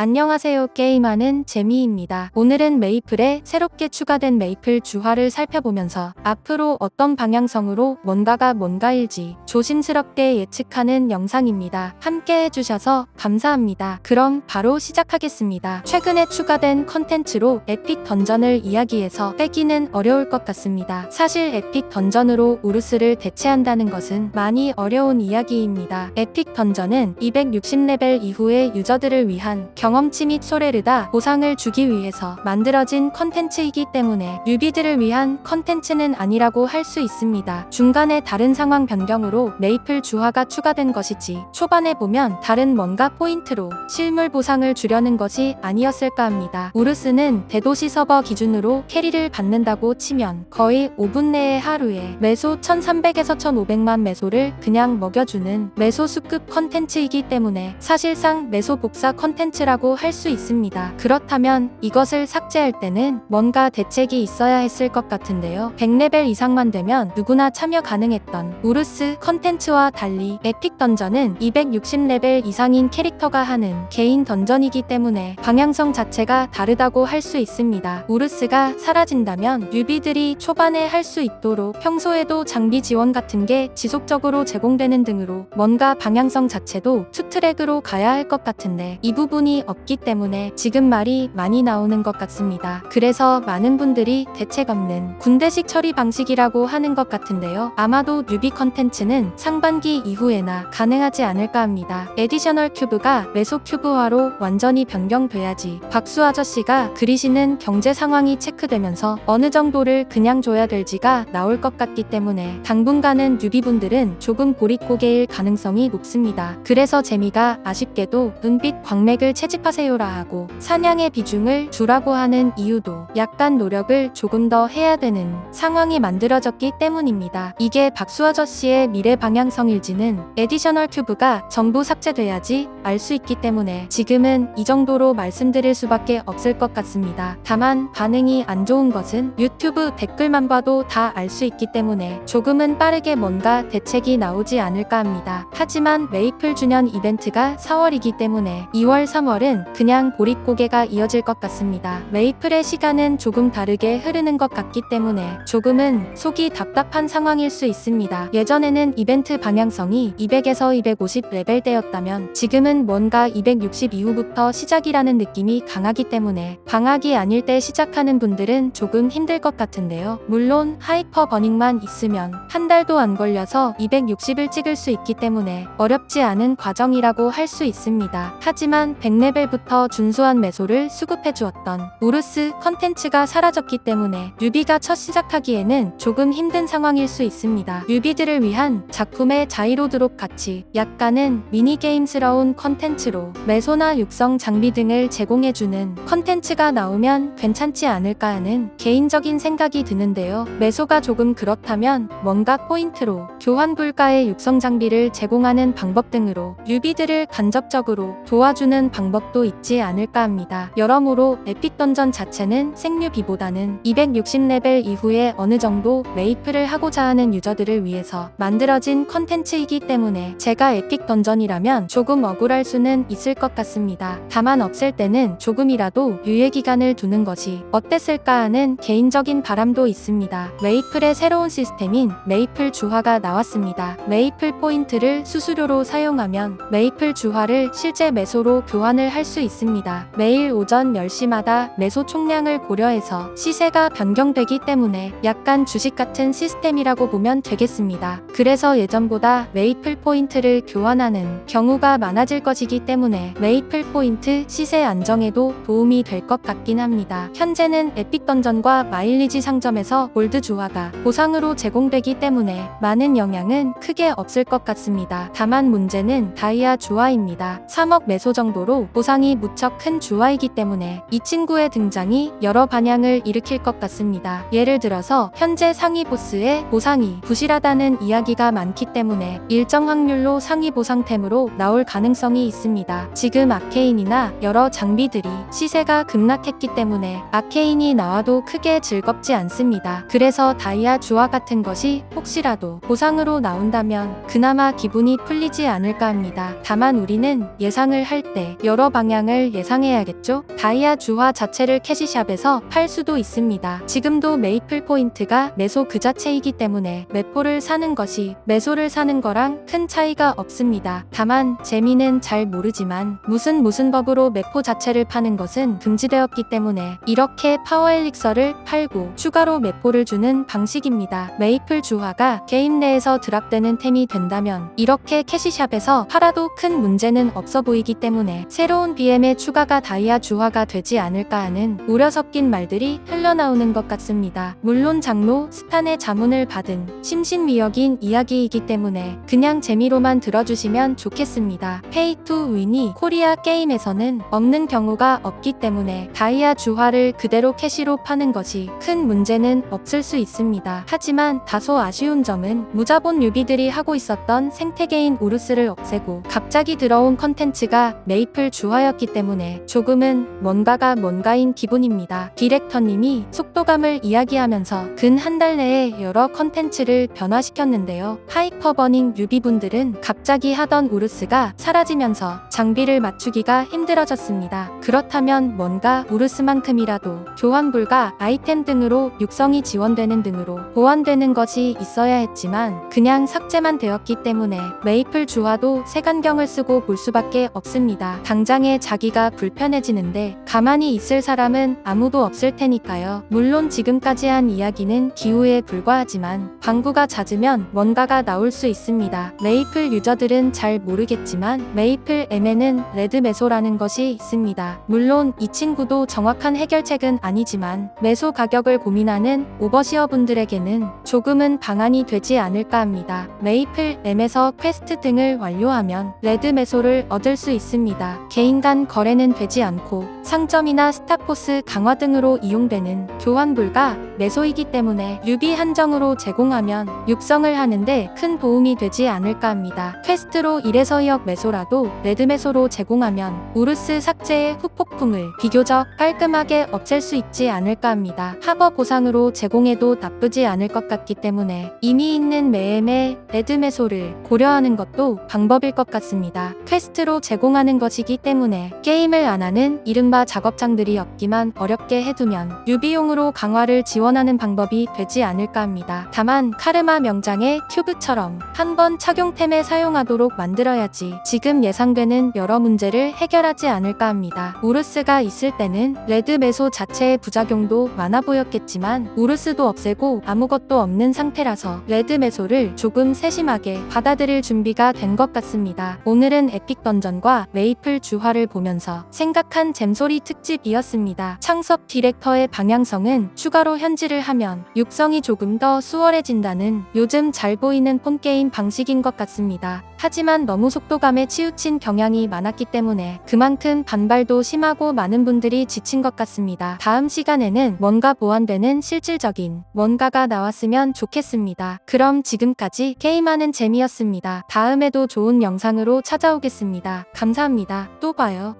안녕하세요. 게임하는 재미입니다. 오늘은 메이플에 새롭게 추가된 메이플 주화를 살펴보면서 앞으로 어떤 방향성으로 뭔가가 뭔가일지 조심스럽게 예측하는 영상입니다. 함께 해주셔서 감사합니다. 그럼 바로 시작하겠습니다. 최근에 추가된 컨텐츠로 에픽 던전을 이야기해서 빼기는 어려울 것 같습니다. 사실 에픽 던전으로 우르스를 대체한다는 것은 많이 어려운 이야기입니다. 에픽 던전은 260레벨 이후의 유저들을 위한 경험치 및 소레르다 보상을 주기 위해서 만들어진 컨텐츠이기 때문에 뉴비들을 위한 컨텐츠는 아니라고 할 수 있습니다. 중간에 다른 상황 변경으로 메이플 주화가 추가된 것이지 초반에 보면 다른 뭔가 포인트로 실물 보상을 주려는 것이 아니었을까 합니다. 우르스는 대도시 서버 기준으로 캐리를 받는다고 치면 거의 5분 내에 하루에 매소 1300에서 1500만 매소를 그냥 먹여주는 매소 수급 컨텐츠이기 때문에 사실상 매소 복사 컨텐츠라고 할 수 있습니다. 그렇다면 이것을 삭제할 때는 뭔가 대책이 있어야 했을 것 같은데요. 100레벨 이상만 되면 누구나 참여 가능했던 우르스 컨텐츠와 달리 에픽 던전은 260레벨 이상인 캐릭터가 하는 개인 던전이기 때문에 방향성 자체가 다르다고 할 수 있습니다. 우르스가 사라진다면 뉴비들이 초반에 할 수 있도록 평소에도 장비 지원 같은 게 지속적으로 제공되는 등으로 뭔가 방향성 자체도 투트랙으로 가야 할 것 같은데 이 부분이 없기 때문에 지금 말이 많이 나오는 것 같습니다. 그래서 많은 분들이 대책 없는 군대식 처리 방식이라고 하는 것 같은데요. 아마도 뉴비 컨텐츠는 상반기 이후에나 가능하지 않을까 합니다. 에디셔널 큐브가 메소 큐브화로 완전히 변경돼야지 박수 아저씨가 그리시는 경제 상황이 체크되면서 어느 정도를 그냥 줘야 될지가 나올 것 같기 때문에 당분간은 뉴비분들은 조금 보릿고개일 가능성이 높습니다. 그래서 재미가 아쉽게도 은빛 광맥을 채집 하세요라 하고 사냥의 비중을 주라고 하는 이유도 약간 노력을 조금 더 해야 되는 상황이 만들어졌기 때문입니다. 이게 박수 아저씨의 미래 방향성일지는 에디셔널 큐브가 전부 삭제돼야지 알 수 있기 때문에 지금은 이 정도로 말씀드릴 수밖에 없을 것 같습니다. 다만 반응이 안 좋은 것은 유튜브 댓글만 봐도 다 알 수 있기 때문에 조금은 빠르게 뭔가 대책이 나오지 않을까 합니다. 하지만 메이플 주년 이벤트가 4월이기 때문에 2월, 3월은 그냥 보릿고개가 이어질 것 같습니다. 메이플의 시간은 조금 다르게 흐르는 것 같기 때문에 조금은 속이 답답한 상황일 수 있습니다. 예전에는 이벤트 방향성이 200에서 250 레벨 대였다면 지금은 뭔가 260 이후부터 시작이라는 느낌이 강하기 때문에 방학이 아닐 때 시작하는 분들은 조금 힘들 것 같은데요. 물론 하이퍼 버닝만 있으면 한 달도 안 걸려서 260을 찍을 수 있기 때문에 어렵지 않은 과정이라고 할 수 있습니다. 하지만 100레 벨부터 준수한 매소를 수급해 주었던 우르스 컨텐츠가 사라졌기 때문에 뉴비가 첫 시작하기에는 조금 힘든 상황일 수 있습니다. 뉴비들을 위한 작품의 자이로 드롭 같이 약간은 미니게임스러운 컨텐츠로 매소나 육성 장비 등을 제공해주는 컨텐츠가 나오면 괜찮지 않을까 하는 개인적인 생각이 드는데요. 매소가 조금 그렇다면 뭔가 포인트로 교환 불가의 육성 장비를 제공하는 방법 등으로 뉴비들을 간접적으로 도와주는 방법 도 있지 않을까 합니다. 여러모로 에픽 던전 자체는 생뉴비보다는 260레벨 이후에 어느 정도 메이플을 하고자 하는 유저들을 위해서 만들어진 컨텐츠이기 때문에 제가 에픽 던전이라면 조금 억울할 수는 있을 것 같습니다. 다만 없앨 때는 조금이라도 유예 기간을 두는 것이 어땠을까 하는 개인적인 바람도 있습니다. 메이플의 새로운 시스템인 메이플 주화가 나왔습니다. 메이플 포인트를 수수료로 사용하면 메이플 주화를 실제 매소로 교환을 할 수 있습니다. 매일 오전 10시마다 매소 총량을 고려해서 시세가 변경되기 때문에 약간 주식 같은 시스템이라고 보면 되겠습니다. 그래서 예전보다 메이플 포인트를 교환하는 경우가 많아질 것이기 때문에 메이플 포인트 시세 안정에도 도움이 될 것 같긴 합니다. 현재는 에픽 던전과 마일리지 상점에서 골드 주화가 보상으로 제공되기 때문에 많은 영향은 크게 없을 것 같습니다. 다만 문제는 다이아 주화입니다. 3억 매소 정도로 보상이 무척 큰 주화이기 때문에 이 친구의 등장이 여러 반향을 일으킬 것 같습니다. 예를 들어서 현재 상위 보스의 보상이 부실하다는 이야기가 많기 때문에 일정 확률로 상위 보상템으로 나올 가능성이 있습니다. 지금 아케인이나 여러 장비들이 시세가 급락했기 때문에 아케인이 나와도 크게 즐겁지 않습니다. 그래서 다이아 주화 같은 것이 혹시라도 보상으로 나온다면 그나마 기분이 풀리지 않을까 합니다. 다만 우리는 예상을 할 때 여러 방향을 예상해야겠죠? 다이아 주화 자체를 캐시샵에서 팔 수도 있습니다. 지금도 메이플 포인트가 매소 그 자체이기 때문에 매포를 사는 것이 매소를 사는 거랑 큰 차이가 없습니다. 다만 재미는 잘 모르지만 무슨 무슨 법으로 매포 자체를 파는 것은 금지되었기 때문에 이렇게 파워 엘릭서를 팔고 추가로 매포를 주는 방식입니다. 메이플 주화가 게임 내에서 드랍되는 템이 된다면 이렇게 캐시샵에서 팔아도 큰 문제는 없어 보이기 때문에 새로 운 BM의 추가가 다이아 주화가 되지 않을까 하는 우려 섞인 말들이 흘러나오는 것 같습니다. 물론 장로 스탄의 자문을 받은 심신미역인 이야기이기 때문에 그냥 재미로만 들어주시면 좋겠습니다. 페이 투 윈이 코리아 게임에서는 없는 경우가 없기 때문에 다이아 주화를 그대로 캐시로 파는 것이 큰 문제는 없을 수 있습니다. 하지만 다소 아쉬운 점은 무자본 유비들이 하고 있었던 생태계인 우르스를 없애고 갑자기 들어온 컨텐츠가 메이플 주화 였기 때문에 조금은 뭔가가 뭔가인 기분입니다. 디렉터님이 속도감을 이야기하면서 근 한 달 내에 여러 컨텐츠를 변화시켰는데요. 하이퍼버닝 유비분들은 갑자기 하던 우르스가 사라지면서 장비를 맞추기가 힘들어졌습니다. 그렇다면 뭔가 우르스만큼이라도 교환불가 아이템 등으로 육성이 지원되는 등으로 보완되는 것이 있어야 했지만 그냥 삭제만 되었기 때문에 메이플 주화도 색안경을 쓰고 볼 수밖에 없습니다. 당장 에 자기가 불편해지는데 가만히 있을 사람은 아무도 없을 테니까요. 물론 지금까지 한 이야기는 기후에 불과하지만 방구가 잦으면 뭔가가 나올 수 있습니다. 메이플 유저들은 잘 모르겠지만 메이플 M에는 레드 메소라는 것이 있습니다. 물론 이 친구도 정확한 해결책은 아니지만 메소 가격을 고민하는 오버시어 분들에게는 조금은 방안이 되지 않을까 합니다. 메이플 M에서 퀘스트 등을 완료하면 레드 메소를 얻을 수 있습니다. 개인 간 거래는 되지 않고 상점이나 스타포스 강화 등으로 이용되는 교환 불가 메소이기 때문에 유비 한정으로 제공하면 육성을 하는데 큰 도움이 되지 않을까 합니다. 퀘스트로 1에서 2억 메소라도 레드 메소로 제공하면 우르스 삭제의 후폭풍을 비교적 깔끔하게 없앨 수 있지 않을까 합니다. 하버 보상으로 제공해도 나쁘지 않을 것 같기 때문에 이미 있는 매엠의 레드 메소를 고려하는 것도 방법일 것 같습니다. 퀘스트로 제공하는 것이기 때문에 게임을 안 하는 이른바 작업장들이 없기만 어렵게 해두면 유비용으로 강화를 지원 하는 방법이 되지 않을까 합니다. 다만 카르마 명장의 큐브처럼 한 번 착용템에 사용하도록 만들어야지 지금 예상되는 여러 문제를 해결하지 않을까 합니다. 우르스가 있을 때는 레드 메소 자체의 부작용도 많아 보였겠지만 우르스도 없애고 아무것도 없는 상태라서 레드 메소를 조금 세심하게 받아들일 준비가 된 것 같습니다. 오늘은 에픽 던전과 메이플 주화를 보면서 생각한 잼소리 특집이었습니다. 창섭 디렉터의 방향성은 추가로 현 질을 하면 육성이 조금 더 수월해진다는 요즘 잘 보이는 폰게임 방식인 것 같습니다. 하지만 너무 속도감에 치우친 경향이 많았기 때문에 그만큼 반발도 심하고 많은 분들이 지친 것 같습니다. 다음 시간에는 뭔가 보완되는 실질적인 뭔가가 나왔으면 좋겠습니다. 그럼 지금까지 게임하는 재미였습니다. 다음에도 좋은 영상으로 찾아오겠습니다. 감사합니다. 또 봐요.